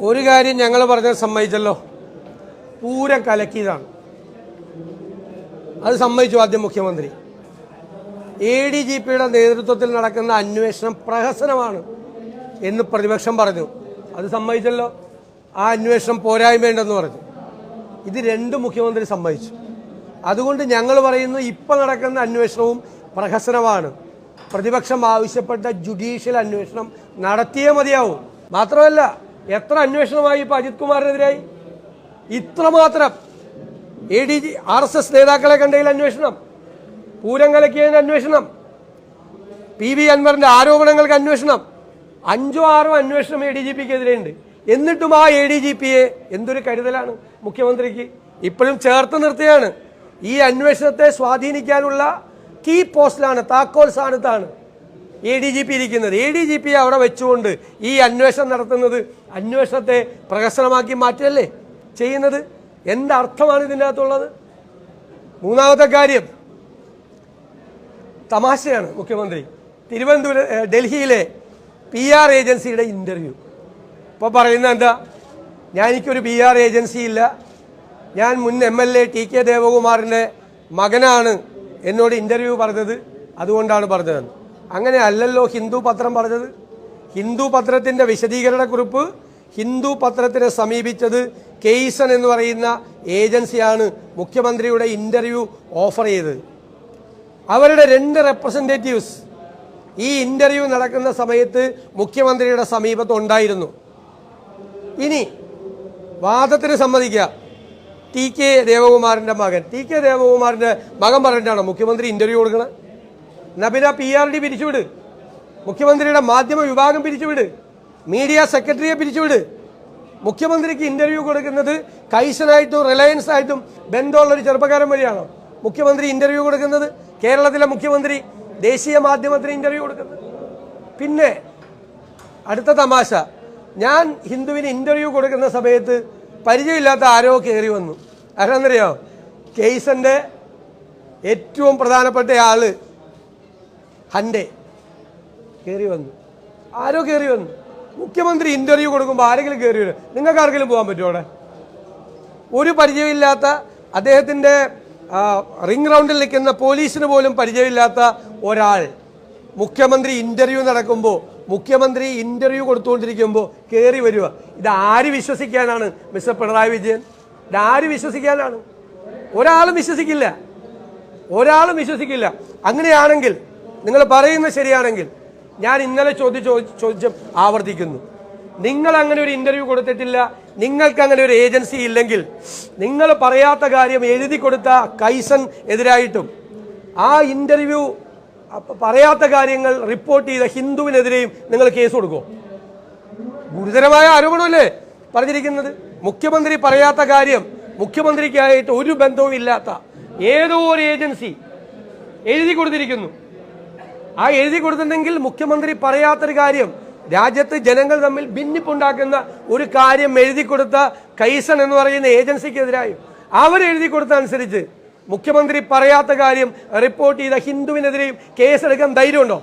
ഒരു കാര്യം ഞങ്ങൾ പറഞ്ഞത് സമ്മതിച്ചല്ലോ. പൂരം കലക്കിയതാണ്. അത് സമ്മതിച്ചു ആദ്യം മുഖ്യമന്ത്രി. എ ഡി ജി പിയുടെ നേതൃത്വത്തിൽ നടക്കുന്ന അന്വേഷണം പ്രഹസനമാണ് എന്ന് പ്രതിപക്ഷം പറഞ്ഞു. അത് സമ്മതിച്ചല്ലോ. ആ അന്വേഷണം പോരായ്മയുണ്ടെന്ന് പറഞ്ഞു. ഇത് രണ്ടും മുഖ്യമന്ത്രി സമ്മതിച്ചു. അതുകൊണ്ട് ഞങ്ങൾ പറയുന്നു ഇപ്പം നടക്കുന്ന അന്വേഷണവും പ്രഹസനമാണ്. പ്രതിപക്ഷം ആവശ്യപ്പെട്ട ജുഡീഷ്യൽ അന്വേഷണം നടത്തിയേ മതിയാവും. മാത്രമല്ല എത്ര അന്വേഷണമായി ഇപ്പൊ അജിത് കുമാറിനെതിരായി? ഇത്രമാത്രം. A D G R S S നേതാക്കളെ കണ്ടതിൽ അന്വേഷണം. പൂരം കലക്കിയതിന് അന്വേഷണം. പി വി അൻവറിന്റെ ആരോപണങ്ങൾക്ക് അന്വേഷണം. അഞ്ചോ ആറോ അന്വേഷണം എ ഡി ജി പിക്ക് എതിരെയുണ്ട്. എന്നിട്ടും ആ എ ഡി ജി പിയെ എന്തൊരു കരുതലാണ് മുഖ്യമന്ത്രിക്ക്? ഇപ്പോഴും ചേർത്ത് നിർത്തുകയാണ്. ഈ അന്വേഷണത്തെ സ്വാധീനിക്കാനുള്ള കീ പോസ്റ്റിലാണ് താക്കോൽ സ്ഥാനത്താണ് എ ഡി ജി പി ഇരിക്കുന്നത്. എ ഡി ജി പി അവിടെ വെച്ചുകൊണ്ട് ഈ അന്വേഷണം നടത്തുന്നത് അന്വേഷണത്തെ പ്രഹസനമാക്കി മാറ്റല്ലേ ചെയ്യുന്നത്? എന്തർത്ഥമാണ് ഇതിന്റെ അകത്തുള്ളത് മൂന്നാമത്തെ കാര്യം തമാശയാണ് മുഖ്യമന്ത്രി. തിരുവനന്തപുരം ഡൽഹിയിലെ പി ആർ ഏജൻസിയുടെ ഇന്റർവ്യൂ ഇപ്പോൾ പറയുന്നത് എന്താ? ഞാൻ എനിക്കൊരു പി ആർ ഏജൻസി ഇല്ല. ഞാൻ മുൻ M L A T K ദേവകുമാറിന്റെ മകനാണ് എന്നോട് ഇന്റർവ്യൂ പറഞ്ഞത്. അതുകൊണ്ടാണ് പറഞ്ഞത് അങ്ങനെ അല്ലല്ലോ ഹിന്ദു പത്രം പറഞ്ഞത്. ഹിന്ദു പത്രത്തിന്റെ വിശദീകരണക്കുറിപ്പ് ഹിന്ദു പത്രത്തിനെ സമീപിച്ചത് കെയ്സൺ എന്ന് പറയുന്ന ഏജൻസിയാണ് മുഖ്യമന്ത്രിയുടെ ഇന്റർവ്യൂ ഓഫർ ചെയ്തത്. അവരുടെ രണ്ട് റെപ്രസെന്റേറ്റീവ്സ് ഈ ഇന്റർവ്യൂ നടക്കുന്ന സമയത്ത് മുഖ്യമന്ത്രിയുടെ സമീപത്ത് ഉണ്ടായിരുന്നു. ഇനി വാദത്തിന് സമ്മതിക്കുക. ടി കെ ദേവകുമാറിന്റെ മകൻ. ടി കെ ദേവകുമാറിന്റെ മകൻ പറഞ്ഞിട്ടാണ് മുഖ്യമന്ത്രി ഇന്റർവ്യൂ കൊടുക്കണത് എന്നാ പിന്നെ പി ആർ ഡി പിരിച്ചുവിട്. മുഖ്യമന്ത്രിയുടെ മാധ്യമ വിഭാഗം പിരിച്ചുവിട്. മീഡിയ സെക്രട്ടറിയെ പിരിച്ചുവിട്. മുഖ്യമന്ത്രിക്ക് ഇന്റർവ്യൂ കൊടുക്കുന്നത് കൈസനായിട്ടും റിലയൻസ് ആയിട്ടും ബന്ധമുള്ള ഒരു ചെറുപ്പക്കാരൻ വഴിയാണോ? മുഖ്യമന്ത്രി ഇന്റർവ്യൂ കൊടുക്കുന്നത് കേരളത്തിലെ മുഖ്യമന്ത്രി ദേശീയ മാധ്യമത്തിന് ഇന്റർവ്യൂ കൊടുക്കുന്നത്. പിന്നെ അടുത്ത തമാശ. ഞാൻ ഹിന്ദുവിന് ഇന്റർവ്യൂ കൊടുക്കുന്ന സമയത്ത് പരിചയമില്ലാത്ത ആരോ കയറി വന്നു. ആരാന്നറിയോ കേസന്റെ ഏറ്റവും പ്രധാനപ്പെട്ട ആൾ ഹൻഡേ കയറി വന്നു. ആരോ കയറി വന്നു. മുഖ്യമന്ത്രി ഇന്റർവ്യൂ കൊടുക്കുമ്പോൾ ആരെങ്കിലും കയറി വരും? നിങ്ങൾക്ക് ആർക്കെങ്കിലും പോകാൻ പറ്റുമോ അവിടെ? ഒരു പരിചയമില്ലാത്ത അദ്ദേഹത്തിന്റെ റിംഗ് റൗണ്ടിൽ നിൽക്കുന്ന പോലീസിന് പോലും പരിചയമില്ലാത്ത ഒരാൾ മുഖ്യമന്ത്രി ഇന്റർവ്യൂ നടക്കുമ്പോൾ മുഖ്യമന്ത്രി ഇന്റർവ്യൂ കൊടുത്തുകൊണ്ടിരിക്കുമ്പോൾ കയറി വരിക. ഇത് ആര് വിശ്വസിക്കാനാണ് മിസ്റ്റർ പിണറായി വിജയൻ? ഇത് ആര് വിശ്വസിക്കാനാണ്? ഒരാളും വിശ്വസിക്കില്ല. ഒരാളും വിശ്വസിക്കില്ല. അങ്ങനെയാണെങ്കിൽ നിങ്ങൾ പറയുന്നത് ശരിയാണെങ്കിൽ ഞാൻ ഇന്നലെ ചോദ്യം ചോദി- ചോദിച്ച ആവർത്തിക്കുന്നു. നിങ്ങൾ അങ്ങനെ ഒരു ഇന്റർവ്യൂ കൊടുത്തിട്ടില്ല. നിങ്ങൾക്ക് അങ്ങനെ ഒരു ഏജൻസി ഇല്ലെങ്കിൽ നിങ്ങൾ പറയാത്ത കാര്യം എഴുതി കൊടുത്ത കൈസൺ എതിരായിട്ടും ആ ഇന്റർവ്യൂ പറയാത്ത കാര്യങ്ങൾ റിപ്പോർട്ട് ചെയ്ത ഹിന്ദുവിനെതിരെയും നിങ്ങൾ കേസ് കൊടുക്കുമോ ഗുരുതരമായ ആരോപണമല്ലേ പറഞ്ഞിരിക്കുന്നത്? മുഖ്യമന്ത്രി പറയാത്ത കാര്യം മുഖ്യമന്ത്രിക്കായിട്ട് ഒരു ബന്ധവും ഇല്ലാത്ത ഏതോ ഒരു ഏജൻസി എഴുതി കൊടുത്തിരിക്കുന്നു. ആ എഴുതി കൊടുത്തിട്ടുണ്ടെങ്കിൽ മുഖ്യമന്ത്രി പറയാത്തൊരു കാര്യം രാജ്യത്ത് ജനങ്ങൾ തമ്മിൽ ഭിന്നിപ്പുണ്ടാക്കുന്ന ഒരു കാര്യം എഴുതി കൊടുത്ത കൈസൺ എന്ന് പറയുന്ന ഏജൻസിക്കെതിരായും അവർ എഴുതി കൊടുത്ത അനുസരിച്ച് മുഖ്യമന്ത്രി പറയാത്ത കാര്യം റിപ്പോർട്ട് ചെയ്ത ഹിന്ദുവിനെതിരെയും കേസെടുക്കാൻ ധൈര്യമുണ്ടോ?